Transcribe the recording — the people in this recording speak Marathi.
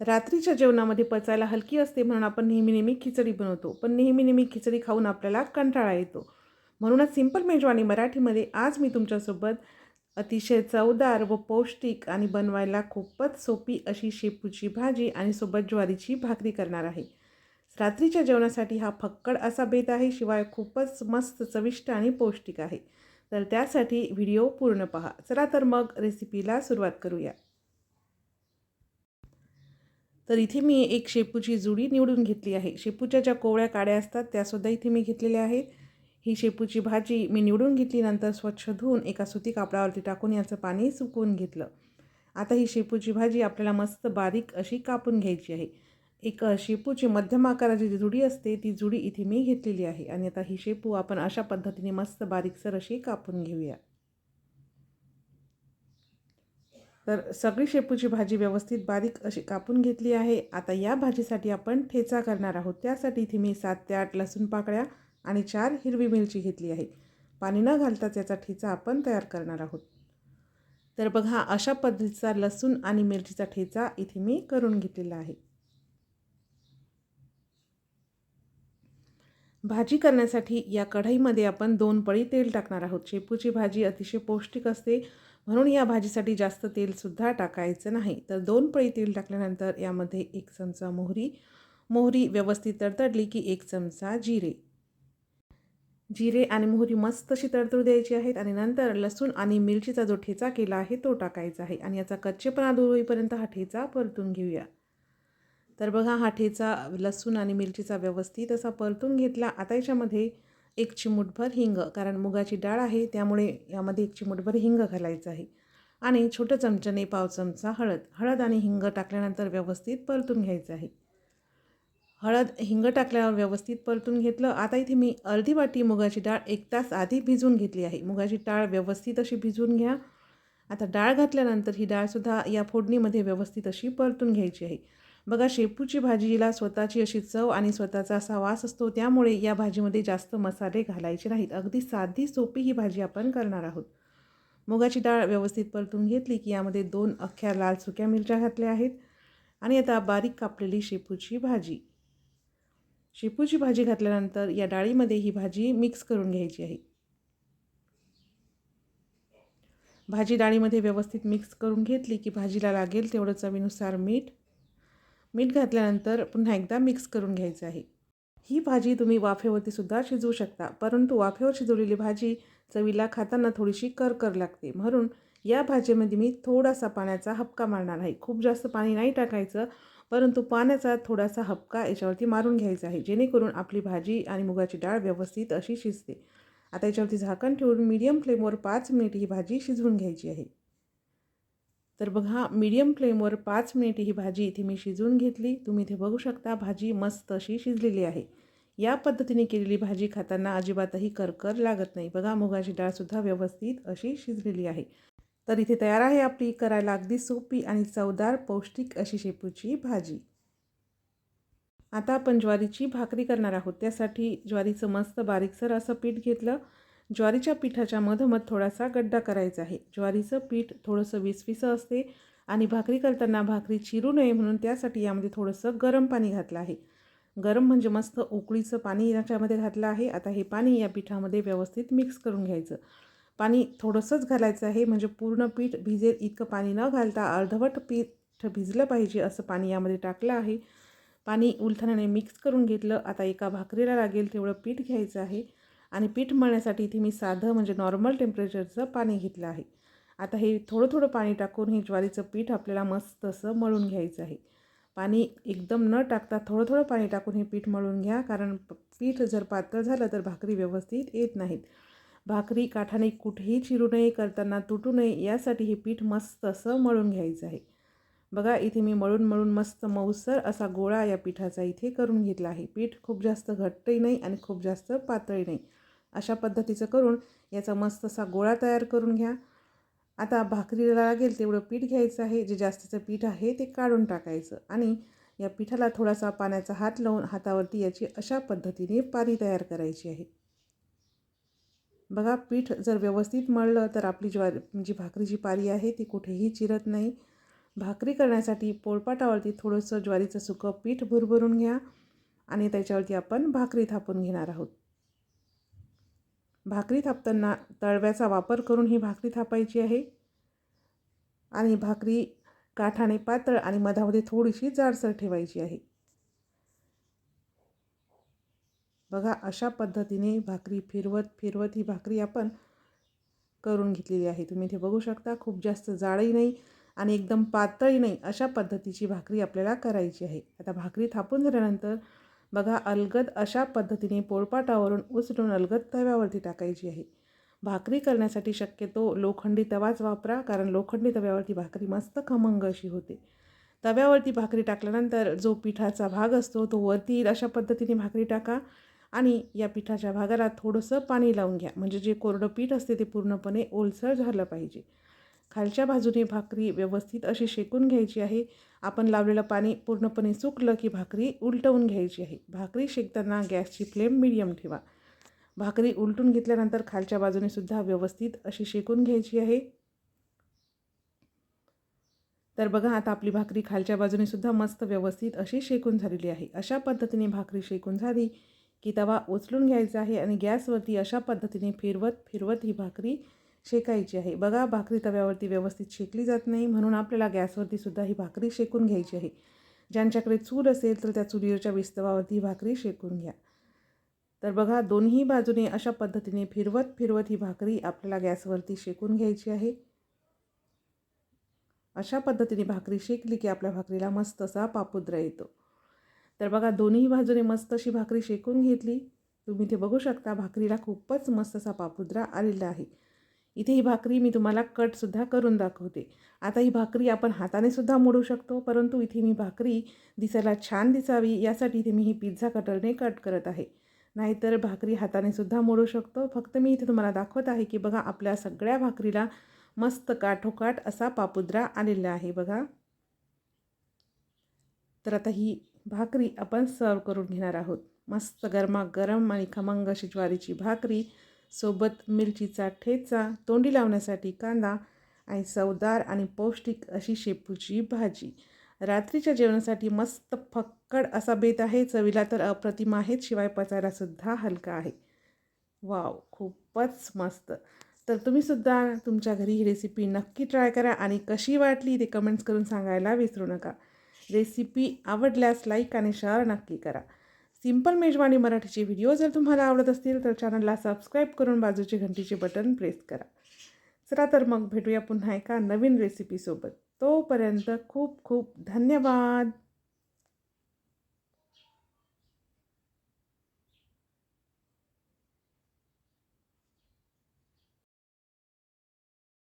रात्रीच्या जेवणामध्ये पचायला हलकी असते म्हणून आपण नेहमी नेहमी खिचडी बनवतो. पण नेहमी नेहमी खिचडी खाऊन आपल्याला कंटाळा येतो. म्हणूनच सिंपल मेजवानी मराठीमध्ये आज मी तुमच्यासोबत अतिशय चवदार व पौष्टिक आणि बनवायला खूपच सोपी अशी शेपूची भाजी आणि सोबत ज्वारीची भाकरी करणार आहे. रात्रीच्या जेवणासाठी हा फक्कड असा बेत आहे शिवाय खूपच मस्त चविष्ट आणि पौष्टिक आहे. तर त्यासाठी व्हिडिओ पूर्ण पहा. चला तर मग रेसिपीला सुरुवात करूया. तर इथे मी एक शेपूची जुडी निवडून घेतली आहे. शेपूच्या ज्या कोवळ्या काड्या असतात त्यासुद्धा इथे मी घेतलेल्या आहेत. ही शेपूची भाजी मी निवडून घेतली नंतर स्वच्छ धुवून एका सुती कापडावरती टाकून याचं पाणी सुकवून घेतलं. आता ही शेपूची भाजी आपल्याला मस्त बारीक अशी कापून घ्यायची आहे. एक शेपूची मध्यम आकाराची जी जुडी असते ती जुडी इथे मी घेतलेली आहे. आणि आता ही शेपू आपण अशा पद्धतीने मस्त बारीकसर अशी कापून घेऊया. तर सगळी शेपूची भाजी व्यवस्थित बारीक अशी कापून घेतली आहे. आता या भाजीसाठी आपण ठेचा करणार आहोत. त्यासाठी इथे मी सात ते आठ लसूण पाकळ्या आणि चार हिरवी मिरची घेतली आहे. पाणी न घालताच याचा ठेचा आपण तयार करणार आहोत. तर बघा अशा पद्धतीचा लसूण आणि मिरचीचा ठेचा इथे मी करून घेतलेला आहे. भाजी करण्यासाठी या कढईमध्ये आपण दोन पळी तेल टाकणार आहोत. शेपूची भाजी अतिशय पौष्टिक असते. म्हणून या भाजीसाठी जास्त तेलसुद्धा टाकायचं नाही. तर दोन पळी तेल टाकल्यानंतर यामध्ये एक चमचा मोहरी मोहरी व्यवस्थित तडतडली की एक चमचा जिरे. जिरे आणि मोहरी मस्त अशी तडतडू द्यायची आहेत आणि नंतर लसूण आणि मिरचीचा जो ठेचा केला आहे तो टाकायचा आहे आणि याचा कच्चेपणा दूर होईपर्यंत हा ठेचा परतून घेऊया. तर बघा हा ठेचा लसूण आणि मिरचीचा व्यवस्थित असा परतून घेतला. आता याच्यामध्ये एक चिमूटभर हिंग कारण मुगाची डाळ आहे त्यामुळे यामध्ये एक चिमूटभर हिंग घालायचं आहे. आणि छोटं चमच्याने पाव चमचा हळद. हळद आणि हिंग टाकल्यानंतर व्यवस्थित परतून घ्यायचं आहे. हळद हिंग टाकल्यावर व्यवस्थित परतून घेतलं. आता इथे मी अर्धी वाटी मुगाची डाळ एक तास आधी भिजवून घेतली आहे. मुगाची डाळ व्यवस्थित अशी भिजवून घ्या. आता डाळ घातल्यानंतर ही डाळसुद्धा या फोडणीमध्ये व्यवस्थित अशी परतून घ्यायची आहे. बघा शेपूची भाजीला स्वतःची अशी चव आणि स्वतःचा असा वास असतो त्यामुळे या भाजीमध्ये जास्त मसाले घालायचे नाहीत. अगदी साधी सोपी ही भाजी आपण करणार आहोत. मुगाची डाळ व्यवस्थित परतून घेतली की यामध्ये दोन अख्ख्या लाल सुक्या मिरच्या घातल्या आहेत आणि आता बारीक कापलेली शेपूची भाजी. शेपूची भाजी घातल्यानंतर या डाळीमध्ये ही भाजी मिक्स करून घ्यायची आहे. भाजी डाळीमध्ये व्यवस्थित मिक्स करून घेतली की भाजीला लागेल तेवढं चवीनुसार मीठ मीठ घातल्यानंतर पुन्हा एकदा मिक्स करून घ्यायचं आहे. ही भाजी तुम्ही वाफेवरतीसुद्धा शिजवू शकता परंतु वाफेवर शिजवलेली भाजी चवीला खाताना थोडीशी करकर लागते. म्हणून या भाजीमध्ये मी थोडासा पाण्याचा हपका मारणार आहे. खूप जास्त पाणी नाही टाकायचं परंतु पाण्याचा थोडासा हपका याच्यावरती मारून घ्यायचा आहे. जेणेकरून आपली भाजी आणि मुगाची डाळ व्यवस्थित अशी शिजते. आता याच्यावरती झाकण ठेवून मीडियम फ्लेमवर पाच मिनिट ही भाजी शिजवून घ्यायची आहे. तर बघा मीडियम फ्लेमवर पाच मिनिट ही भाजी इथे मी शिजवून घेतली. तुम्ही इथे बघू शकता भाजी मस्त अशी शिजलेली आहे. या पद्धतीने केलेली भाजी खाताना अजिबातही करकर लागत नाही. बघा मुगाची डाळसुद्धा व्यवस्थित अशी शिजलेली आहे. तर इथे तयार आहे आपली करायला अगदी सोपी आणि चवदार पौष्टिक अशी शेपूची भाजी. आता आपण ज्वारीची भाकरी करणार आहोत. त्यासाठी ज्वारीचं मस्त बारीकसर असं पीठ घेतलं. ज्वारीच्या पिठाच्या मधोमध थोडासा गड्डा करायचा आहे. ज्वारीचं पीठ थोडंसं विसविसं असते आणि भाकरी करताना भाकरी चिरू नये म्हणून त्यासाठी यामध्ये थोडंसं गरम पाणी घातलं आहे. गरम म्हणजे मस्त उकळीचं पाणी याच्यामध्ये घातलं आहे. आता हे पाणी या पिठामध्ये व्यवस्थित मिक्स करून घ्यायचं. पाणी थोडंसंच घालायचं आहे. म्हणजे पूर्ण पीठ भिजेल इतकं पाणी न घालता अर्धवट पीठ भिजलं पाहिजे असं पाणी यामध्ये टाकलं आहे. पाणी उलथण्याने मिक्स करून घेतलं. आता एका भाकरीला लागेल तेवढं पीठ घ्यायचं आहे. आणि पीठ मळण्यासाठी इथे मी साधं म्हणजे नॉर्मल टेम्परेचरचं पाणी घेतलं आहे. आता हे थोडं थोडं पाणी टाकून हे ज्वारीचं पीठ आपल्याला मस्त असं मळून घ्यायचं आहे. पाणी एकदम न टाकता थोडं थोडं पाणी टाकून हे पीठ मळून घ्या कारण पीठ जर पातळ झालं तर भाकरी व्यवस्थित येत नाहीत. भाकरी काठाने कुठेही चिरू नये करताना तुटू नये यासाठी हे पीठ मस्त असं मळून घ्यायचं आहे. बघा इथे मी मळून मळून मस्त मऊसर असा गोळा या पिठाचा इथे करून घेतला आहे. पीठ खूप जास्त घट्टही नाही आणि खूप जास्त पातळही नाही. अशा पद्धतीचं करून याचा मस्त असा गोळा तयार करून घ्या. आता भाकरीला लागेल तेवढं पीठ घ्यायचं आहे. जे जास्तीचं पीठ आहे ते काढून टाकायचं आणि या पिठाला थोडासा पाण्याचा हात लावून हातावरती याची अशा पद्धतीने पारी तयार करायची आहे. बघा पीठ जर व्यवस्थित मळलं तर आपली ज्वारी जी भाकरीची पारी आहे ती कुठेही चिरत नाही. भाकरी करण्यासाठी पोळपाटावरती थोडंसं ज्वारीचं सुकं पीठ भुरभरून घ्या आणि त्याच्यावरती आपण भाकरी थापून घेणार आहोत. भाकरी थापताना तळव्याचा वापर करून ही भाकरी थापायची आहे. आणि भाकरी काठाने पातळ आणि मधामध्ये थोडीशी जाडसर ठेवायची आहे. बघा अशा पद्धतीने भाकरी फिरवत फिरवत ही भाकरी आपण करून घेतलेली आहे. तुम्ही इथे बघू शकता खूप जास्त जाडही नाही आणि एकदम पातळही नाही अशा पद्धतीची भाकरी आपल्याला करायची आहे. आता भाकरी थापून झाल्यानंतर बघा अलगद अशा पद्धतीने पोळपाटावरून उचलून अलगद तव्यावरती टाकायची आहे. भाकरी करण्यासाठी शक्यतो लोखंडी तवाच वापरा कारण लोखंडी तव्यावरती भाकरी मस्त खमंग अशी होते. तव्यावरती भाकरी टाकल्यानंतर जो पिठाचा भाग असतो तो वरती येईल अशा पद्धतीने भाकरी टाका आणि या पिठाच्या भागाला थोडंसं पाणी लावून घ्या. म्हणजे जे कोरडं पीठ असते ते पूर्णपणे ओलसर झालं पाहिजे. खालच्या बाजूने भाकरी व्यवस्थित अशी शेकून घ्यायची आहे. आपण लावलेलं पाणी पूर्णपणे सुकलं की भाकरी उलटवून घ्यायची आहे. भाकरी शेकताना गॅसची फ्लेम मिडियम ठेवा. भाकरी उलटून घेतल्यानंतर खालच्या बाजूने सुद्धा व्यवस्थित अशी शेकून घ्यायची आहे. तर बघा आता आपली भाकरी खालच्या बाजूने सुद्धा मस्त व्यवस्थित अशी शेकून झालेली आहे. अशा पद्धतीने भाकरी शेकून झाली की तवा उचलून घ्यायचा आहे आणि गॅसवरती अशा पद्धतीने फिरवत फिरवत ही भाकरी शेकायची आहे. बघा भाकरी तव्यावरती व्यवस्थित शेकली जात नाही म्हणून आपल्याला गॅसवरती सुद्धा ही भाकरी शेकून घ्यायची आहे. ज्यांच्याकडे चूल असेल तर त्या चुलीवरच्या विस्तवावरती भाकरी शेकून घ्या. तर बघा दोन्ही बाजूने अशा पद्धतीने फिरवत फिरवत ही भाकरी आपल्याला गॅसवरती शेकून घ्यायची आहे. अशा पद्धतीने भाकरी शेकली की आपल्या भाकरीला मस्त असा पापुद्रा येतो. तर बघा दोन्ही बाजूने मस्त अशी भाकरी शेकून घेतली. तुम्ही ते बघू शकता भाकरीला खूपच मस्त असा पापुद्रा आलेला आहे. इथे ही भाकरी मी तुम्हाला कटसुद्धा करून दाखवते. आता ही भाकरी आपण हाताने सुद्धा मोडू शकतो परंतु इथे मी भाकरी दिसायला छान दिसावी यासाठी इथे मी ही पिझ्झा कटरने कट करत आहे. नाहीतर भाकरी हाताने सुद्धा मोडू शकतो. फक्त मी इथे तुम्हाला दाखवत आहे की बघा आपल्या सगळ्या भाकरीला मस्त काठोकाठ असा पापुद्रा आलेला आहे बघा. तर आता ही भाकरी आपण सर्व करून घेणार आहोत. मस्त गरमागरम आणि खमंग अशी ज्वारीची भाकरी सोबत मिरचीचा ठेचा तोंडी लावण्यासाठी कांदा आणि चवदार आणि पौष्टिक अशी शेपूची भाजी. रात्रीच्या जेवणासाठी मस्त फक्कड असा बेत आहे चवीला तर अप्रतिम आहेत शिवाय पचायलासुद्धा हलका आहे. वाव खूपच मस्त. तर तुम्हीसुद्धा तुमच्या घरी ही रेसिपी नक्की ट्राय करा आणि कशी वाटली ते कमेंट्स करून सांगायला विसरू नका. रेसिपी आवडल्यास लाईक आणि शेअर नक्की करा. सिंपल मेजवानी मराठीचे व्हिडिओ जर तुम्हाला आवडत असतील तर चॅनलला सबस्क्राईब करून बाजूचे घंटीचे बटन प्रेस करा. चला तर मग भेटूया पुन्हा एका नवीन रेसिपीसोबत तोपर्यंत खूप खूप धन्यवाद.